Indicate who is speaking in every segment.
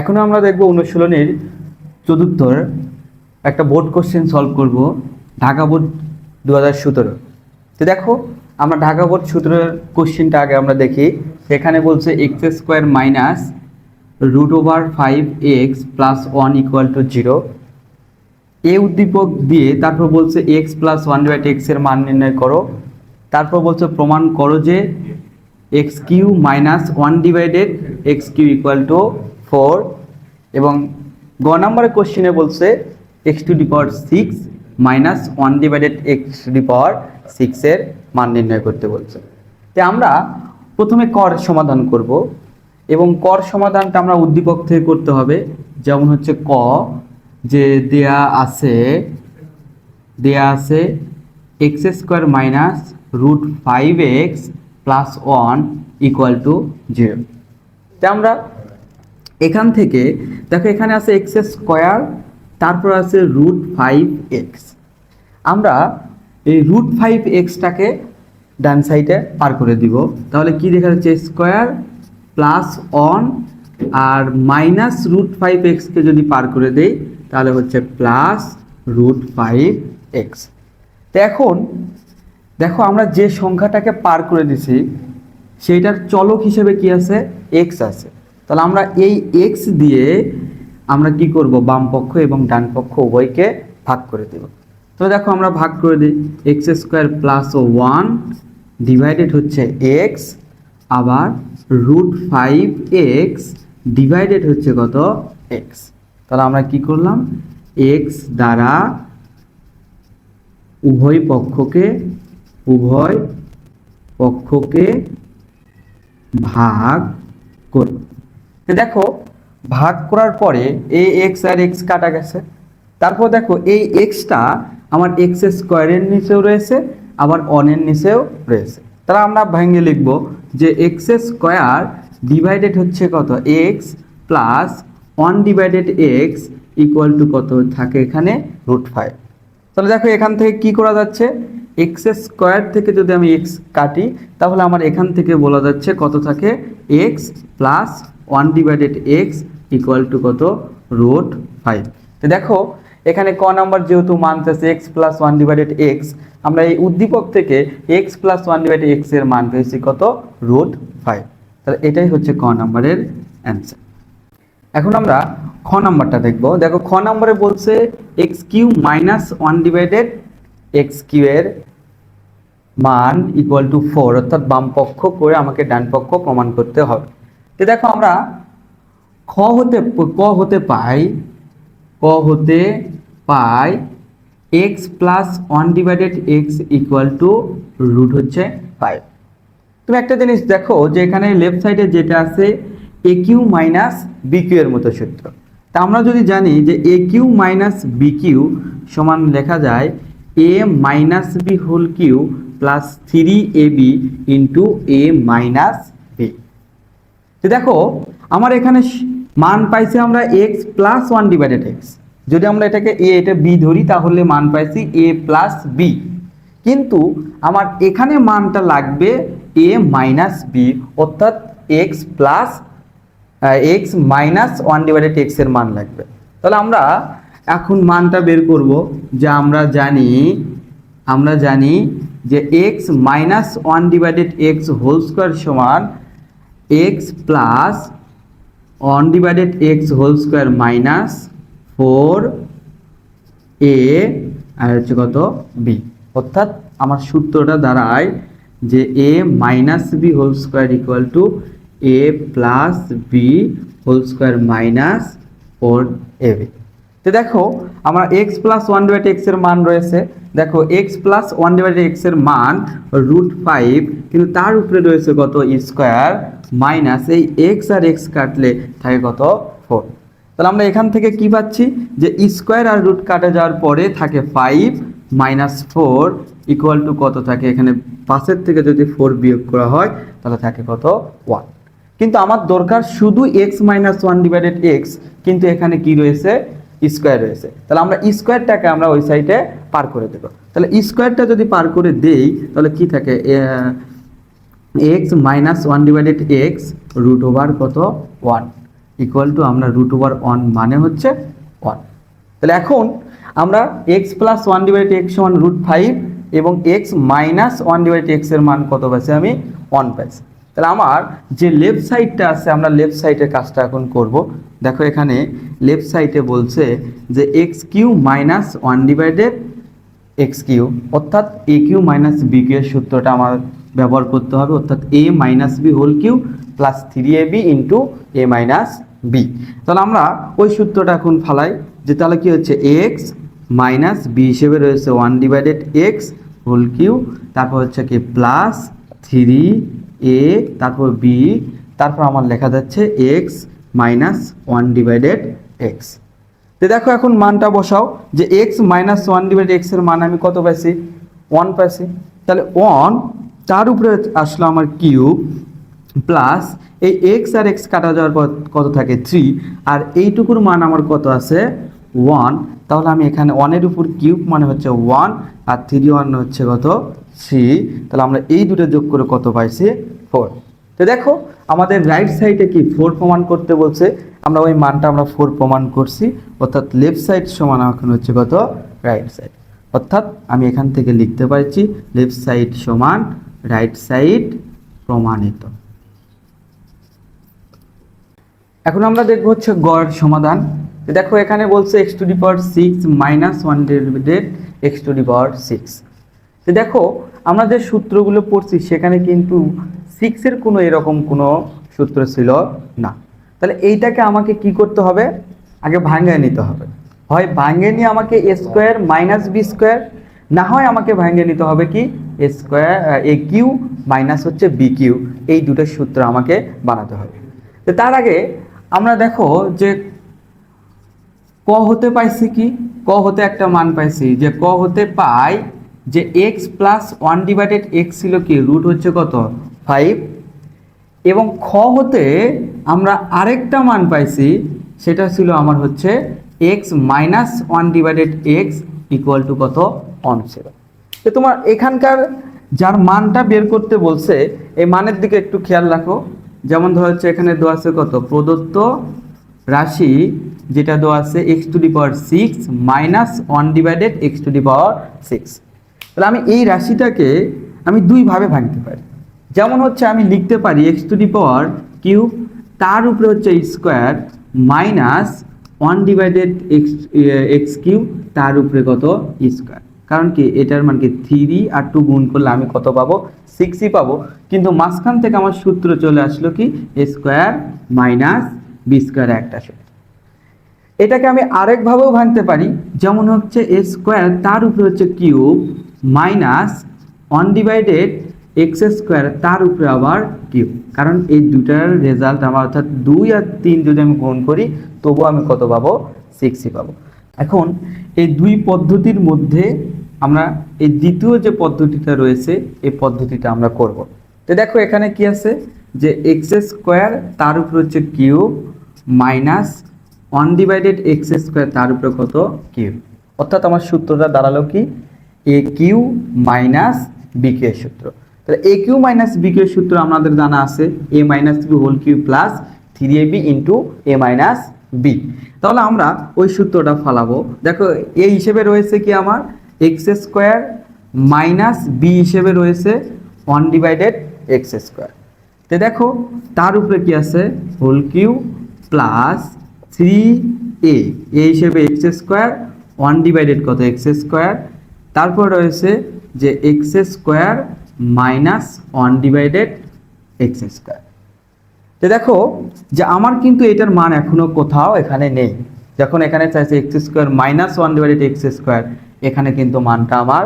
Speaker 1: এখন আমরা দেখব অনুশীলনের চতুর্থর একটা বোর্ড কোশ্চেন সলভ করব, ঢাকা বোর্ড দু হাজার সতেরো। তো দেখো, আমরা ঢাকা বোর্ড সতেরোর কোশ্চেনটা আগে আমরা দেখি। সেখানে বলছে x square minus root over five x plus one equal to zero এ উদ্দীপক দিয়ে তারপর বলছে এক্স প্লাস ওয়ান ডিভাইড এক্সের মান নির্ণয় করো। তারপর বলছে প্রমাণ করো যে x cube minus one divided x cube equal to four এবং গ নম্বরের কোশ্চেনে বলছে x to the power six minus one divided x to the power সিক্সের মান নির্ণয় করতে বলছে। তো আমরা প্রথমে কর সমাধান করব এবং কর সমাধানটা আমরা উদ্দীপক থেকে করতে হবে। যেমন হচ্ছে ক, যে দেয়া আছে দেয়া আছে x square minus root five x plus one equal to zero তা আমরা এখান থেকে, দেখো এখানে আছে এক্স স্কোয়ার, তারপর আছে রুট ফাইভ এক্স। আমরা এই রুট ফাইভ এক্সটাকে ডান সাইডে পার করে দিব। তাহলে কি দেখা যাচ্ছে? স্কোয়ার প্লাস ওয়ান আর মাইনাস রুট ফাইভ এক্সকে যদি পার করে দেই, তাহলে হচ্ছে প্লাস রুট ফাইভ এক্স। তো এখন, দেখো আমরা যে সংখ্যাটাকে পার করে দিছি, সেইটার চলক হিসেবে কি আছে? এক্স আছে। তাহলে আমরা এই এক্স দিয়ে আমরা কি করব? বাম পক্ষ এবং ডান পক্ষ উভয়কে ভাগ করে দেব। তো দেখো আমরা ভাগ করে দিই। X square plus one divided হচ্ছে এক্স আবার রুট ফাইভ এক্স ডিভাইডেড হচ্ছে কত? এক্স তাহলে আমরা কি করলাম? এক্স দ্বারা উভয় পক্ষকে উভয় পক্ষকে ভাগ দেখো, ভাগ করার পরে এই এক্স আর এক্স কাটা গেছে। তারপর দেখো, এই এক্সটা আমার এক্স স্কোয়ারের নিচেও রয়েছে, আবার অনের নিচেও রয়েছে। তাহলে আমরা ভেঙে লিখব যে এক্স স্কোয়ার ডিভাইডেড হচ্ছে কত? X plus one divided x equal to কত থাকে এখানে? রুট ফাইভ তাহলে দেখো, এখান থেকে কি করা যাচ্ছে? এক্স স্কোয়ার থেকে যদি আমি এক্স কাটি, তাহলে আমার এখান থেকে বলা যাচ্ছে কত থাকে? X plus one divided x equal to কত? রুট ফাইভ তো দেখো, এখানে ক নাম্বার যেহেতু মানতেছে x plus one divided x আমরা এই উদ্দীপক থেকে এক্স প্লাস ওয়ান ডিভাইডেড এক্সের মান পেয়েছি কত? রুট ফাইভ তাহলে এটাই হচ্ছে ক নাম্বারের অ্যান্সার এখন আমরা খ নাম্বারটা দেখব। দেখো, খ নাম্বারে বলছে x cube minus one divided x cube এর মান ইকুয়াল টু ফোর অর্থাৎ বাম পক্ষ করে আমাকে ডান পক্ষ প্রমাণ করতে হবে। তো দেখো আমরা খ হতে, ক হতে পাই, ক হতে পাই x plus one divided x equal to root হচ্ছে ফাইভ তুমি একটা জিনিস দেখো যে এখানে লেফট সাইডে যেটা আছে a cube minus b cube এর মতো সূত্র। তা আমরা যদি জানি যে a cube minus b cube সমান লেখা যায় a minus b whole cube plus three a b into a minus তো দেখো, আমার এখানে মান পাইছি আমরা x plus one divided x যদি আমরা এটাকে এ এটা বি ধরি, তাহলে মান পাইছি এ প্লাস বি কিন্তু আমার এখানে মানটা লাগবে এ মাইনাস বি অর্থাৎ x plus x minus one divided এক্সের মান লাগবে। তাহলে আমরা এখন মানটা বের করব যে আমরা জানি আমরা জানি যে x minus one divided x whole square সমান x plus one divided x whole square minus four a আর হচ্ছে কত বি অর্থাৎ আমার সূত্রটা দাঁড়ায় যে a minus b whole square equal to a plus b whole square minus four a b তো দেখো, আমরা এক্স প্লাস ওয়ান ডিভাইড এক্সের মান রয়েছে। দেখো এক্স প্লাস ওয়ান ডিভাইড এক্সের মান রুট ফাইভ কিন্তু তার উপরে রয়েছে কত? স্কোয়ার মাইনাস এই এক্স আর এক্স কাটলে থাকে কত? ফোর তাহলে আমরা এখান থেকে কি পাচ্ছি? যে স্কোয়ার আর রুট কাটা যাওয়ার পরে থাকে five minus four equal to কত থাকে? এখানে পাশের থেকে যদি ফোর বিয়োগ করা হয়, তাহলে থাকে কত? ওয়ান কিন্তু আমার দরকার শুধু x minus one divided x কিন্তু এখানে কি রয়েছে? স্কোয়ার রয়েছে। তাহলে আমরা স্কোয়ারটাকে আমরা ওই সাইডে পার করে দেবো। তাহলে স্কোয়ারটা যদি পার করে দেই, তাহলে কি থাকে? X minus one divided x root over কত? ওয়ান ইকুয়াল টু আমরা রুট ওভার ওয়ান মানে হচ্ছে ওয়ান তাহলে এখন আমরা x plus one divide x সমান রুট ফাইভ এবং এক্স মাইনাস ওয়ান ডিভাইড এক্সের মান কত পাইছি আমি? ওয়ান পাইছি। তাহলে আমার যে লেফট সাইডটা আছে, আমরা লেফট সাইডের কাজটা এখন করব। দেখো এখানে লেফট সাইডে বলছে যে x cube minus one divided x cube অর্থাৎ a cube minus b cube এর সূত্রটা আমার ব্যবহার করতে হবে। অর্থাৎ a minus b whole cube plus three a b into a minus b তাহলে আমরা ওই সূত্রটা এখন ফালাই, যে তাহলে কি হচ্ছে? এক্স মাইনাস বি হিসেবে রয়েছে one divided x whole cube তারপর হচ্ছে কি? প্লাস থ্রি এ তারপর বি তারপর আমার লেখা যাচ্ছে x minus one divided x তো দেখো এখন মানটা বসাও, যে এক্স মাইনাস ওয়ান ডিভাইড এক্সের মান আমি কত পাইছি? ওয়ান পাইছি। তাহলে ওয়ান তার উপরে আসলো আমার কিউব প্লাস এই এক্স আর এক্স কাটা যাওয়ার পর কত থাকে? থ্রি আর এইটুকুর মান আমার কত আছে? ওয়ান তাহলে আমি এখানে ওয়ানের উপর কিউব মানে হচ্ছে ওয়ান আর থ্রি ওয়ান হচ্ছে কত? থ্রি তাহলে আমরা এই দুটো যোগ করে কত পাইছি? ফোর তো দেখো, আমাদের রাইট সাইডে কি ফোর প্রমাণ করতে বলছে? আমরা ওই মানটা আমরা ফোর প্রমাণ করছি। অর্থাৎ লেফট সাইড সমান এখন হচ্ছে কত? রাইট সাইড অর্থাৎ আমি এখান থেকে লিখতে পারছি লেফট সাইড সমান রাইট সাইড প্রমাণিত। এখন আমরা দেখব হচ্ছে গড় সমাধান। দেখো, এখানে বলছে x to the power six minus one divided x to the power six তো দেখো, আমরা যে সূত্রগুলো পড়ছি, সেখানে কিন্তু সিক্সের কোনো এরকম কোনো সূত্র ছিল না। তাহলে এইটাকে আমাকে কি করতে হবে? আগে ভাঙিয়ে নিতে হবে। হয় ভাঙিয়ে নিয়ে আমাকে a square minus b square না হয় আমাকে ভাঙিয়ে নিতে হবে কি? A square a cube minus হচ্ছে বি কিউ এই দুটো সূত্র আমাকে বানাতে হবে। তো তার আগে আমরা দেখো যে ক হতে পাইছি কি? ক হতে একটা মান পাইছি। যে ক হতে পাই যে x plus one divided x ছিল কি? রুট হচ্ছে কত? ফাইভ এবং খ হতে আমরা আরেকটা মান পাইছি, সেটা ছিল আমার হচ্ছে x minus one divided x equal to কত? অন ছিল তো তোমার এখানকার যার মানটা বের করতে বলছে, এই মানের দিকে একটু খেয়াল রাখো। যেমন ধর হচ্ছে এখানে দেওয়া আছে কত? প্রদত্ত রাশি যেটা দেওয়া আছে x to the power six minus one divided x to the power six তাহলে আমি এই রাশিটাকে আমি দুইভাবে ভাঙতে পারি। যেমন হচ্ছে আমি লিখতে পারি x to the power cube তার উপরে হচ্ছে square minus one divided x x cube তার উপরে কত? স্কোয়ার। কারণ কি? এটার মান কি? থ্রি আর টু গুণ করলে আমি কত পাবো? সিক্সই পাবো। কিন্তু মাঝখান থেকে আমার সূত্র চলে আসলো কি? স্কোয়ার মাইনাস বি স্কোয়ার একটা সূত্র এটাকে আমি আরেকভাবেও ভাঙতে পারি। যেমন হচ্ছে এ স্কোয়ার তার উপরে হচ্ছে cube minus one divided x square তার উপরে আবার কিউব। কারণ এই দুটার রেজাল্ট আমার অর্থাৎ দুই আর তিন যদি আমি গুণ করি, তবু আমি কত পাবো? সিক্সই পাবো। এখন এই দুই পদ্ধতির মধ্যে আমরা এই দ্বিতীয় যে পদ্ধতিটা রয়েছে, এই পদ্ধতিটা আমরা করব। তো দেখো এখানে কি আছে? যে এক্স স্কোয়ার তার উপরে হচ্ছে cube minus one divided x square তার উপরে কত? কিউ অর্থাৎ আমার সূত্রটা দাঁড়াল কি? A cube minus b cube এর সূত্র। তাহলে a cube minus b cube এর সূত্র আমাদের জানা আছে a minus b whole cube plus three a b into a minus b তাহলে আমরা ওই সূত্রটা ফালাবো। দেখো এ হিসেবে রয়েছে কি আমার? এক্স স্কোয়ার মাইনাস বি হিসেবে রয়েছে ওয়ান ডিভাইডেড এক্স স্কোয়ার তো দেখো, তার উপরে কি আছে? Whole cube plus three a হিসেবে এক্স স্কোয়ার ওয়ান ডিভাইডেড কত? এক্স স্কোয়ার তারপর রয়েছে যে x square minus one divided x square. তো দেখো যে আমার কিন্তু এটার মান এখনও কোথাও এখানে নেই। যখন এখানে চাইছে x square minus one divided x square, এখানে কিন্তু মানটা আমার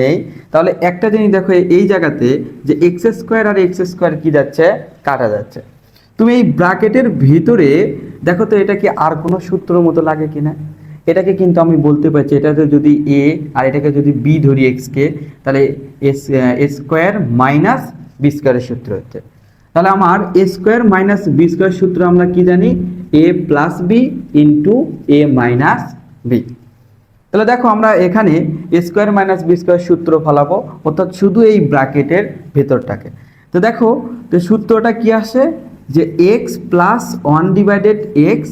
Speaker 1: নেই। তাহলে একটা জিনিস দেখো, এই জায়গাতে যে এক্স স্কোয়ার আর এক্স স্কোয়ার কি যাচ্ছে? কাটা যাচ্ছে। তুমি এই ব্র্যাকেটের ভিতরে দেখো তো এটা কি আর কোনো সূত্র মতো লাগে কিনা? এটাকে কিন্তু আমি বলতে পারছি এটাতে যদি এ আর এটাকে যদি বি ধরি এক্স কে, তাহলে এস স্কোয়ার মাইনাস বি স্কোয়ারের সূত্র হচ্ছে। তাহলে আমার a square minus b square সূত্র আমরা কি জানি? A plus b into a minus b তাহলে দেখো আমরা এখানে স্কোয়ার মাইনাস বি স্কোয়ার সূত্র ফলাবো, অর্থাৎ শুধু এই ব্র্যাকেটের ভেতরটাকে। তো দেখো, তো সূত্রটা কি আসে? যে x plus one divided x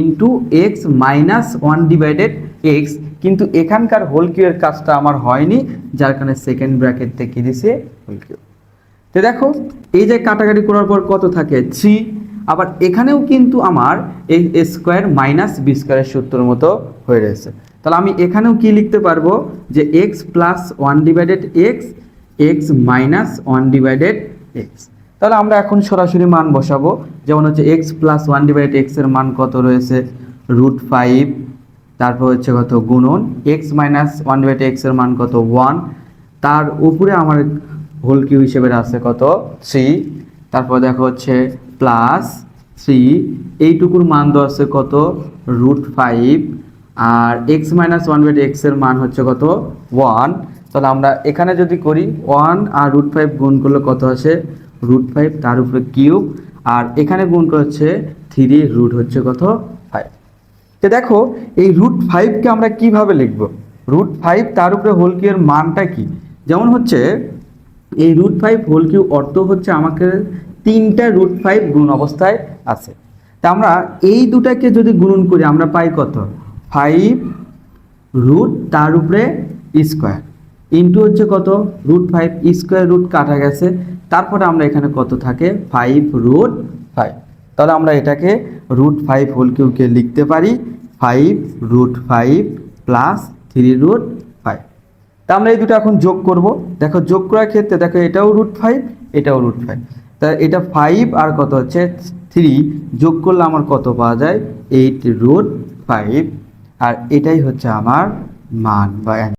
Speaker 1: into x minus one divided x কিন্তু এখানকার হোল কিউয়ের কাজটা আমার হয়নি, যার কারণে সেকেন্ড ব্র্যাকেট থেকে দিছে? হোল কিউ তো দেখো, এই যে কাটাকাটি করার পর কত থাকে? থ্রি আবার এখানেও কিন্তু আমার এই স্কোয়ার মাইনাস বি স্কোয়ারের সূত্রের মতো হয়ে রয়েছে। তাহলে আমি এখানেও কি লিখতে পারব? যে x plus one divided x x minus one divided x তাহলে আমরা এখন সরাসরি মান বসাবো। যেমন হচ্ছে এক্স প্লাস ওয়ান ডিভাইডেড এক্সের মান কত রয়েছে? রুট ফাইভ তারপর হচ্ছে কত গুণন। এক্স মাইনাস ওয়ান ডিভাইড এক্সের মান কত ওয়ান তার উপরে আমার হোল কিউ হিসেবে আছে কত থ্রি তারপর দেখো হচ্ছে প্লাস থ্রি এইটুকুর মান দেওয়া আছে কত রুট ফাইভ আর এক্স মাইনাস ওয়ান বাই এক্সের মান হচ্ছে কত ওয়ান তাহলে আমরা এখানে যদি করি ওয়ান আর রুট ফাইভ গুণ করলে কত আসে? রুট ফাইভ তার উপরে কিউব, আর এখানে গুণ করে হচ্ছে থ্রি রুট হচ্ছে কত ফাইভ তো দেখো, এই রুট ফাইভকে আমরা কীভাবে লিখব? রুট ফাইভ তার উপরে হোল কিউ এর মানটা কি? যেমন হচ্ছে, এই রুট ফাইভ হোল কিউ অর্থ হচ্ছে আমাকে তিনটা রুট ফাইভ গুণ অবস্থায় আছে। তা আমরা এই দুটাকে যদি গুণন করি, আমরা পাই কত? ফাইভ রুট তার উপরে স্কোয়ার ইন্টু হচ্ছে কত? রুট ফাইভ স্কোয়ার রুট কাটা গেছে। তারপরে আমরা এখানে কত থাকে? ফাইভ রুট ফাইভ তাহলে আমরা এটাকে রুট ফাইভ হোল কিউকে লিখতে পারি। Five root five plus three root five তা আমরা এই দুটো এখন যোগ করব। দেখো, যোগ করার ক্ষেত্রে দেখো, এটাও রুট ফাইভ এটাও রুট ফাইভ তা এটা ফাইভ আর কত হচ্ছে? থ্রি যোগ করলে আমার কত পাওয়া যায়? এইট রুট ফাইভ আর এটাই হচ্ছে আমার মান বা